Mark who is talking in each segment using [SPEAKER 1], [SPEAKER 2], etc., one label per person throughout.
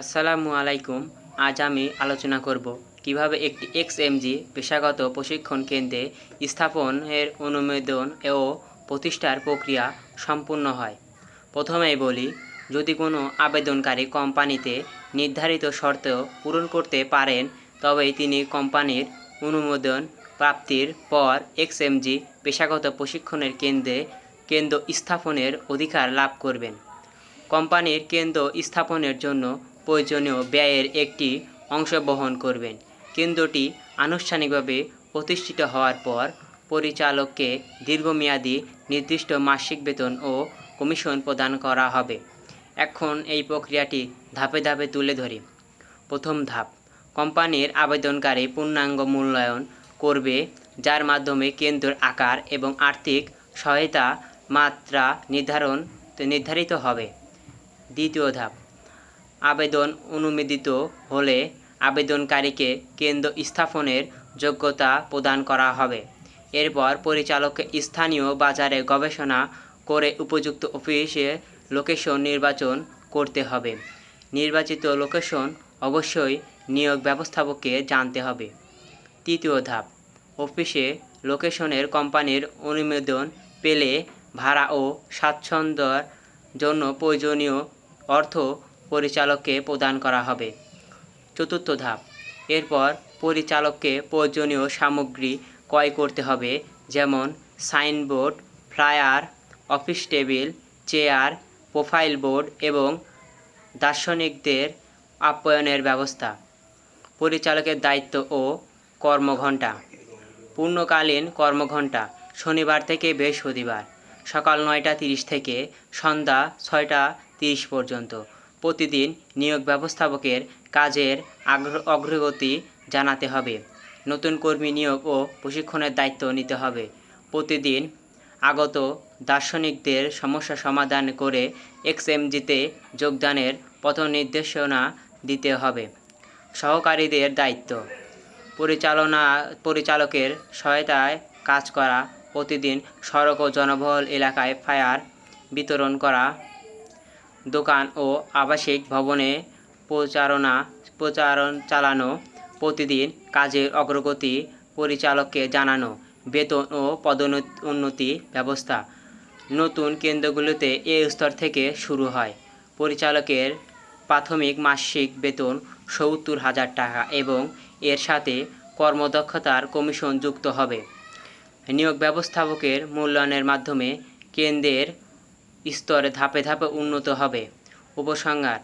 [SPEAKER 1] আসসালামু আলাইকুম। আজ আমি আলোচনা করব কীভাবে একটি এক্স এক্সএমজি পেশাগত প্রশিক্ষণ কেন্দ্রে স্থাপনের অনুমোদন ও প্রতিষ্ঠার প্রক্রিয়া সম্পূর্ণ হয়। প্রথমেই বলি, যদি কোনো আবেদনকারী কোম্পানিতে নির্ধারিত শর্ত পূরণ করতে পারেন, তবেই তিনি কোম্পানির অনুমোদন প্রাপ্তির পর এক্স এক্সএমজি পেশাগত প্রশিক্ষণের কেন্দ্রে কেন্দ্র স্থাপনের অধিকার লাভ করবেন। কোম্পানির কেন্দ্র স্থাপনের জন্য প্রয়োজনীয় ব্যয়ের একটি অংশ বহন করবেন। কেন্দ্রটি আনুষ্ঠানিকভাবে প্রতিষ্ঠিত হওয়ার পর পরিচালককে দীর্ঘমেয়াদী নির্দিষ্ট মাসিক বেতন ও কমিশন প্রদান করা হবে। এখন এই প্রক্রিয়াটি ধাপে ধাপে তুলে ধরি। প্রথম ধাপ, কোম্পানির আবেদনকারী পূর্ণাঙ্গ মূল্যায়ন করবে, যার মাধ্যমে কেন্দ্রের আকার এবং আর্থিক সহায়তা মাত্রা নির্ধারণ, নির্ধারিত হবে। দ্বিতীয় ধাপ আবেদন অনুমোদিত হলে আবেদনকারীকে কেন্দ্র স্থাপনের যোগ্যতা প্রদান করা হবে। এরপর পরিচালককে স্থানীয় বাজারে গবেষণা করে উপযুক্ত অফিসে লোকেশন নির্বাচন করতে হবে। নির্বাচিত লোকেশন অবশ্যই নিয়োগ ব্যবস্থাপককে জানতে হবে। তৃতীয় ধাপ, অফিসে লোকেশনের কোম্পানির অনুমোদন পেলে ভাড়া ও স্বাচ্ছন্দ্যর জন্য প্রয়োজনীয় অর্থ পরিচালককে প্রদান করা হবে। চতুর্থ ধাপ। এরপর পরিচালককে প্রয়োজনীয় সামগ্রী ক্রয় করতে হবে, যেমন signboard, flyer, office table, chair, profile board এবং দার্শনিকদের আপ্যায়নের ব্যবস্থা। পরিচালকের দায়িত্ব ও কর্মঘণ্টা। পূর্ণকালীন কর্মঘণ্টা শনিবার থেকে বৃহস্পতিবার সকাল নয়টা তিরিশ থেকে সন্ধ্যা ছয়টা তিরিশ পর্যন্ত। প্রতিদিন নিয়োগ ব্যবস্থাপকের কাজের অগ্রগতি জানাতে হবে। নতুন কর্মী নিয়োগ ও প্রশিক্ষণের দায়িত্ব নিতে হবে। প্রতিদিন আগত দার্শনিকদের সমস্যা সমাধান করে এক্সএমজিতে যোগদানের পথ নির্দেশনা দিতে হবে। সহকারীদের দায়িত্ব। পরিচালনা, পরিচালকের সহায়তায় কাজ করা, প্রতিদিন সড়ক ও জনবহুল এলাকায় ফায়ার বিতরণ করা দোকান ও আবাসিক ভবনে প্রচারণা, প্রচারণ চালানো, প্রতিদিন কাজের অগ্রগতি পরিচালককে জানানো, বেতন ও পদোন্নতি ব্যবস্থা। নতুন কেন্দ্রগুলোতে এ স্তর থেকে শুরু হয়। পরিচালকের প্রাথমিক মাসিক বেতন সত্তর হাজার টাকা এবং এর সাথে কর্মদক্ষতার কমিশন যুক্ত হবে। নিয়োগ ব্যবস্থাপকের মূল্যায়নের মাধ্যমে কেন্দ্রের স্তরে ধাপে ধাপে উন্নত হবে। উপসংহার,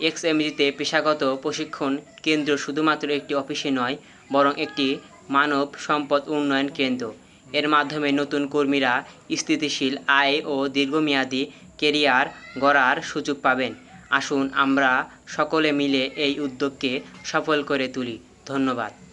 [SPEAKER 1] এক্সএমজিতে পেশাগত প্রশিক্ষণ কেন্দ্র শুধুমাত্র একটি অফিসে নয়, বরং একটি মানব সম্পদ উন্নয়ন কেন্দ্র। এর মাধ্যমে নতুন কর্মীরা স্থিতিশীল আয় ও দীর্ঘমেয়াদী কেরিয়ার গড়ার সুযোগ পাবেন। আসুন আমরা সকলে মিলে এই উদ্যোগকে সফল করে তুলি। ধন্যবাদ।